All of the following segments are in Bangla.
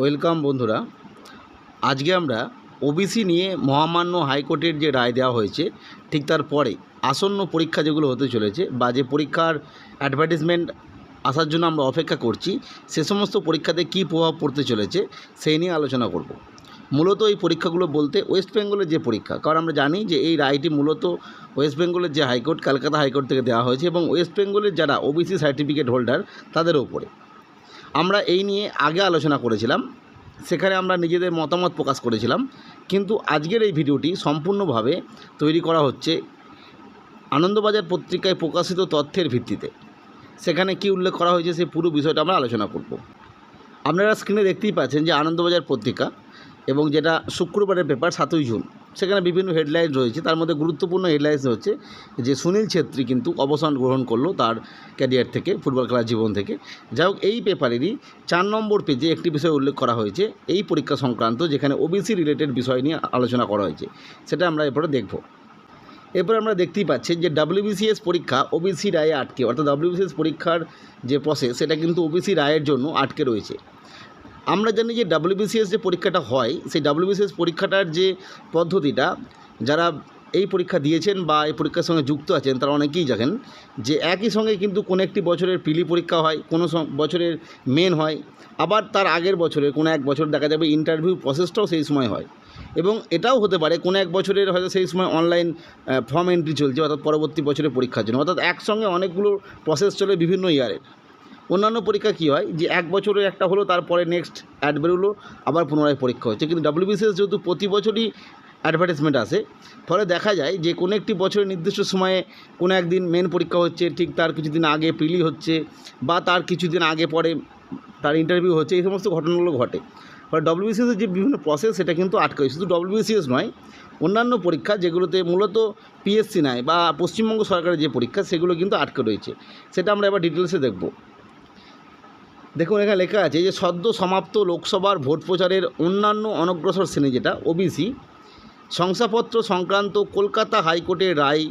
ওয়েলকাম বন্ধুরা। আজকে আমরা ওবিসি নিয়ে মহামান্য হাইকোর্টের যে রায় দেওয়া হয়েছে, ঠিক তার পরে আসন্ন পরীক্ষা যেগুলো হতে চলেছে বা যে পরীক্ষার অ্যাডভার্টিসমেন্ট আসার জন্য আমরা অপেক্ষা করছি, সে সমস্ত পরীক্ষাতে কী প্রভাব পড়তে চলেছে সেই নিয়ে আলোচনা করব। মূলত এই পরীক্ষাগুলো বলতে ওয়েস্ট বেঙ্গলের যে পরীক্ষা, কারণ আমরা জানি যে এই রায়টি মূলত ওয়েস্ট বেঙ্গলের যে হাইকোর্ট, কলকাতা হাইকোর্ট থেকে দেওয়া হয়েছে এবং ওয়েস্ট বেঙ্গলের যারা ওবিসি সার্টিফিকেট হোল্ডার তাদের ওপরে আমরা এই নিয়ে আগে আলোচনা করেছিলাম, সেখানে আমরা নিজেদের মতামত প্রকাশ করেছিলাম, কিন্তু আজকের এই ভিডিওটি সম্পূর্ণভাবে তৈরি করা হচ্ছে আনন্দবাজার পত্রিকায় প্রকাশিত তথ্যের ভিত্তিতে। সেখানে কি উল্লেখ করা হয়েছে সেই পুরো বিষয়টা আমরা আলোচনা করব। আপনারা স্ক্রিনে দেখতেই পাচ্ছেন যে আনন্দবাজার পত্রিকা এবং যেটা শুক্রবারের পেপার সাতই জুন। সেখানে বিভিন্ন হেডলাইন রয়েছে। তার মধ্যে গুরুত্বপূর্ণ হেডলাইন্স হচ্ছে যে সুনীল ছেত্রী কিন্তু অবসান গ্রহণ করল তার ক্যারিয়ার থেকে ফুটবল খেলার জীবন থেকে। যাই হোক, এই পেপারেরই চার নম্বর পেজে একটি বিষয় উল্লেখ করা হয়েছে, এই পরীক্ষা সংক্রান্ত, যেখানে ওবিসি রিলেটেড বিষয় নিয়ে আলোচনা করা হয়েছে। সেটা আমরা এরপরে দেখব। এরপরে আমরা দেখতেই পাচ্ছি যে ডাব্লিউবিসিএস পরীক্ষা ওবিসি রায়ে আটকে, অর্থাৎ ডাব্লিউবিসিএস পরীক্ষার যে প্রসেস সেটা কিন্তু ওবিসি রায়ের জন্য আটকে রয়েছে। আমরা জানি যে ডাব্লিউবিসিএস যে পরীক্ষাটা হয়, সেই ডাব্লিউবিসিএস পরীক্ষাটার যে পদ্ধতিটা, যারা এই পরীক্ষা দিয়েছেন বা এই পরীক্ষার সঙ্গে যুক্ত আছেন, তারা অনেকেই জানেন যে একই সঙ্গে কিন্তু কোনো একটি বছরের পিলি পরীক্ষা হয়, কোনো বছরের মেন হয়, আবার তার আগের বছরে, কোনো এক বছর দেখা যাবে ইন্টারভিউ প্রসেসটাও সেই সময় হয়। এবং এটাও হতে পারে কোনো এক বছরের হয়তো সেই সময় অনলাইন ফর্ম এন্ট্রি চলছে, অর্থাৎ পরবর্তী বছরের পরীক্ষার জন্য। অর্থাৎ একসঙ্গে অনেকগুলো প্রসেস চলে বিভিন্ন ইয়ারের অন্যান্য পরীক্ষা কী হয়? যে এক বছরের একটা হলো, তারপরে নেক্সট অ্যাড বেরোলো, আবার পুনরায় পরীক্ষা হচ্ছে। কিন্তু ডাব্লিউবিসিএস যেহেতু প্রতি বছরই অ্যাডভার্টাইজমেন্ট আসে, ফলে দেখা যায় যে কোনো একটি বছরের নির্দিষ্ট সময়ে কোনো একদিন মেন পরীক্ষা হচ্ছে, ঠিক তার কিছুদিন আগে প্রিলি হচ্ছে, বা তার কিছুদিন আগে পরে তার ইন্টারভিউ হচ্ছে, এই সমস্ত ঘটনাগুলো ঘটে। ফলে ডব্লিউবিসিএসের যে বিভিন্ন প্রসেস সেটা কিন্তু আটকে শুধু ডব্লিউবিসিএস নয়, অন্যান্য পরীক্ষা যেগুলোতে মূলত পিএসসি নেয় বা পশ্চিমবঙ্গ সরকারের যে পরীক্ষা, সেগুলো কিন্তু আটকে রয়েছে। সেটা আমরা এবার ডিটেলসে দেখব। দেখুন, এখানে লেখা আছে যে সদ্য সমাপ্ত লোকসভার ভোট প্রচারের অন্যান্য অনগ্রসর শ্রেণি যেটা ওবিসি শংসাপত্র সংক্রান্ত কলকাতা হাইকোর্টের রায়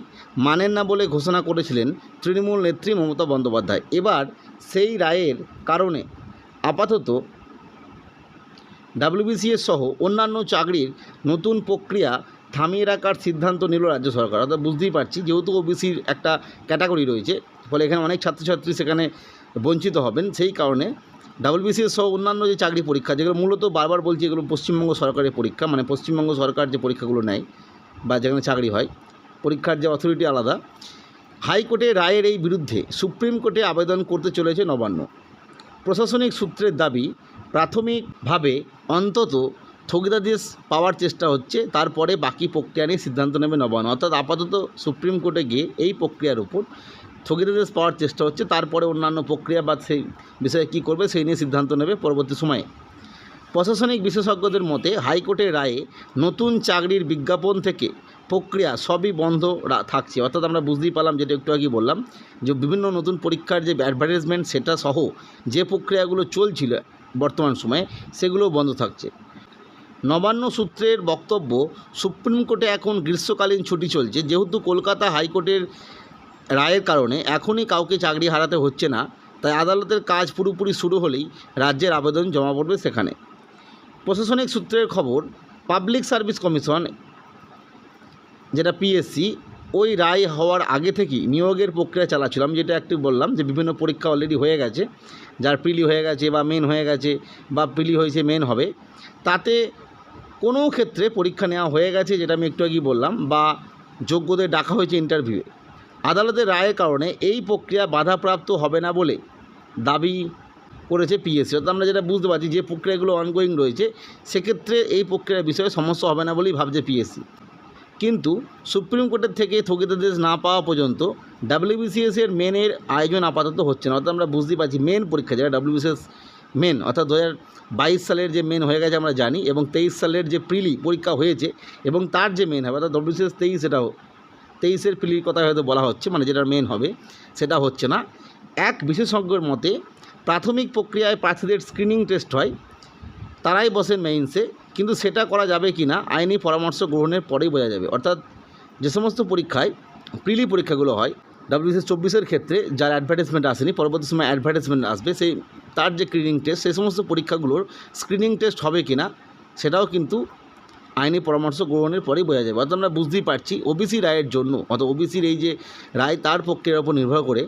মানেন না বলে ঘোষণা করেছিলেন তৃণমূল নেত্রী মমতা বন্দ্যোপাধ্যায়। এবার সেই রায়ের কারণে আপাতত ডাব্লিউবিসিএস সহ অন্যান্য চাকরির নতুন প্রক্রিয়া থামিয়ে রাখার সিদ্ধান্ত নিল রাজ্য সরকার। অর্থাৎ বুঝতেই পারছি, যেহেতু ওবিসির একটা ক্যাটাগরি রয়েছে, ফলে এখানে অনেক ছাত্রছাত্রী সেখানে বঞ্চিত হবেন, সেই কারণে ডাব্লিউবিসিএস সহ অন্যান্য যে চাকরি পরীক্ষা, যেগুলো মূলত বারবার বলছি এগুলো পশ্চিমবঙ্গ সরকারের পরীক্ষা মানে পশ্চিমবঙ্গ সরকার যে পরীক্ষাগুলো নেয় বা যেখানে চাকরি হয়, পরীক্ষার যে অথরিটি আলাদা। হাইকোর্টে রায়ের এই বিরুদ্ধে সুপ্রিম কোর্টে আবেদন করতে চলেছে নবান্ন। প্রশাসনিক সূত্রের দাবি, প্রাথমিকভাবে অন্তত স্থগিতাদেশ পাওয়ার চেষ্টা হচ্ছে, তারপরে বাকি প্রক্রিয়া নিয়ে সিদ্ধান্ত নেবে নবান্ন। অর্থাৎ আপাতত সুপ্রিম কোর্টে গিয়ে এই প্রক্রিয়ার উপর স্থগিতাদেশ পাওয়ার চেষ্টা হচ্ছে। তারপরে অন্যান্য প্রক্রিয়া বা সেই বিষয়ে কী করবে, সেই নিয়ে সিদ্ধান্ত নেবে পরবর্তী সময়ে। প্রশাসনিক বিশেষজ্ঞদের মতে, হাইকোর্টের রায়ে নতুন চাকরির বিজ্ঞাপন থেকে প্রক্রিয়া সবই বন্ধ থাকছে। অর্থাৎ আমরা বুঝতেই পারলাম, যেটা একটু আগে বললাম, যে বিভিন্ন নতুন পরীক্ষার যে অ্যাডভার্টাইজমেন্ট সেটা সহ যে প্রক্রিয়াগুলো চলছিল বর্তমান সময়ে সেগুলো বন্ধ থাকছে। নবান্ন সূত্রের বক্তব্য, সুপ্রিম কোর্টে এখন গ্রীষ্মকালীন ছুটি চলছে। যেহেতু কলকাতা হাইকোর্টের রায়ের কারণে এখনই কাউকে চাকরি হারাতে হচ্ছে না, তাই আদালতের কাজ পুরোপুরি শুরু হলেই রাজ্যের আবেদন জমা পড়বে সেখানে। প্রশাসনিক সূত্রের খবর, পাবলিক সার্ভিস কমিশন, যেটা পিএসসি ওই রায় হওয়ার আগে থেকেই নিয়োগের প্রক্রিয়া চালাচ্ছিলাম যেটা একটু বললাম যে বিভিন্ন পরীক্ষা অলরেডি হয়ে গেছে, যার প্রিলি হয়ে গেছে বা মেন হয়ে গেছে বা প্রিলি হয়েছে মেন হবে, তাতে কোনো ক্ষেত্রে পরীক্ষা নেওয়া হয়ে গেছে যেটা আমি একটু আগেই বললাম বা যোগ্যদের ডাকা হয়েছে ইন্টারভিউয়ে আদালতের রায়ের কারণে এই প্রক্রিয়া বাধাপ্রাপ্ত হবে না বলে দাবি করেছে পিএসসি। অর্থাৎ আমরা যেটা বুঝতে পারছি, যে প্রক্রিয়াগুলো অনগোয়িং রয়েছে, সেক্ষেত্রে এই প্রক্রিয়ার বিষয়ে সমস্যা হবে না বলেই ভাবছে পিএসসি। কিন্তু সুপ্রিম কোর্টের থেকে স্থগিতাদেশ না পাওয়া পর্যন্ত ডাব্লিউবিসিএস এর মেনের আয়োজন আপাতত হচ্ছে না। অর্থাৎ আমরা বুঝতেই পারছি মেন পরীক্ষা যেটা ডাব্লিউবিসিএস মেন অর্থাৎ দু বাইশ সালের যে মেন হয়ে গেছে আমরা জানি, এবং তেইশ সালের যে প্রিলি পরীক্ষা হয়েছে, এবং তার যে মেন হবে, অর্থাৎ ডব্লিউবিসিএস তেইশ এটাও তেইশের প্রিলির কথা হয়তো বলা হচ্ছে মানে যেটা মেন হবে, সেটা হচ্ছে না। এক বিশেষজ্ঞের মতে, প্রাথমিক প্রক্রিয়ায় প্রার্থীদের স্ক্রিনিং টেস্ট হয়, তারাই বসেন মেইনসে কিন্তু সেটা করা যাবে কি না, আইনি পরামর্শ গ্রহণের পরেই বোঝা যাবে। অর্থাৎ যে সমস্ত পরীক্ষায়, প্রিলি পরীক্ষাগুলো হয় ডাব্লিউসিএস চব্বিশের ক্ষেত্রে যার অ্যাডভার্টাইজমেন্ট আসেনি, পরবর্তী সময় অ্যাডভার্টাইজমেন্ট আসবে, সেই, তার যে স্ক্রিনিং টেস্ট সেই সমস্ত পরীক্ষাগুলোর স্ক্রিনিং টেস্ট হবে কি না, সেটাও কিন্তু আইনি পরামর্শ গ্রহণের পরেই বোঝা যাবে অর্থাৎ আমরা বুঝতেই পারছি ওবিসি রায়ের জন্য, অর্থাৎ ওবিসির এই যে রায় তার পক্ষের ওপর নির্ভর করে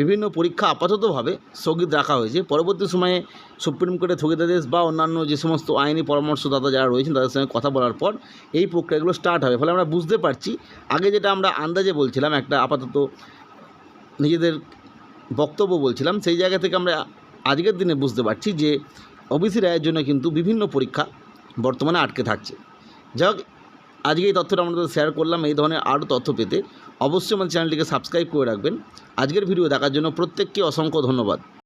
বিভিন্ন পরীক্ষা আপাততভাবে স্থগিত রাখা হয়েছে। পরবর্তী সময়ে সুপ্রিম কোর্টের স্থগিতাদেশ বা অন্যান্য যে সমস্ত আইনি পরামর্শদাতা যারা রয়েছেন তাদের সঙ্গে কথা বলার পর এই প্রক্রিয়াগুলো স্টার্ট হবে। ফলে আমরা বুঝতে পারছি, আগে যেটা আমরা আন্দাজে বলছিলাম, একটা আপাতত নিজেদের বক্তব্য বলছিলাম, সেই জায়গা থেকে আমরা আজকের দিনে বুঝতে পারছি যে ওবিসি রায়ের জন্য কিন্তু বিভিন্ন পরীক্ষা বর্তমানে আটকে থাকছে। যাই আজকে এই তথ্যটা আমাদের শেয়ার করলাম, এই ধরনের আরও তথ্য পেতে অবশ্যই আমার চ্যানেলটিকে সাবস্ক্রাইব করে রাখবেন। আজকের ভিডিও দেখার জন্য প্রত্যেককে অসংখ্য ধন্যবাদ।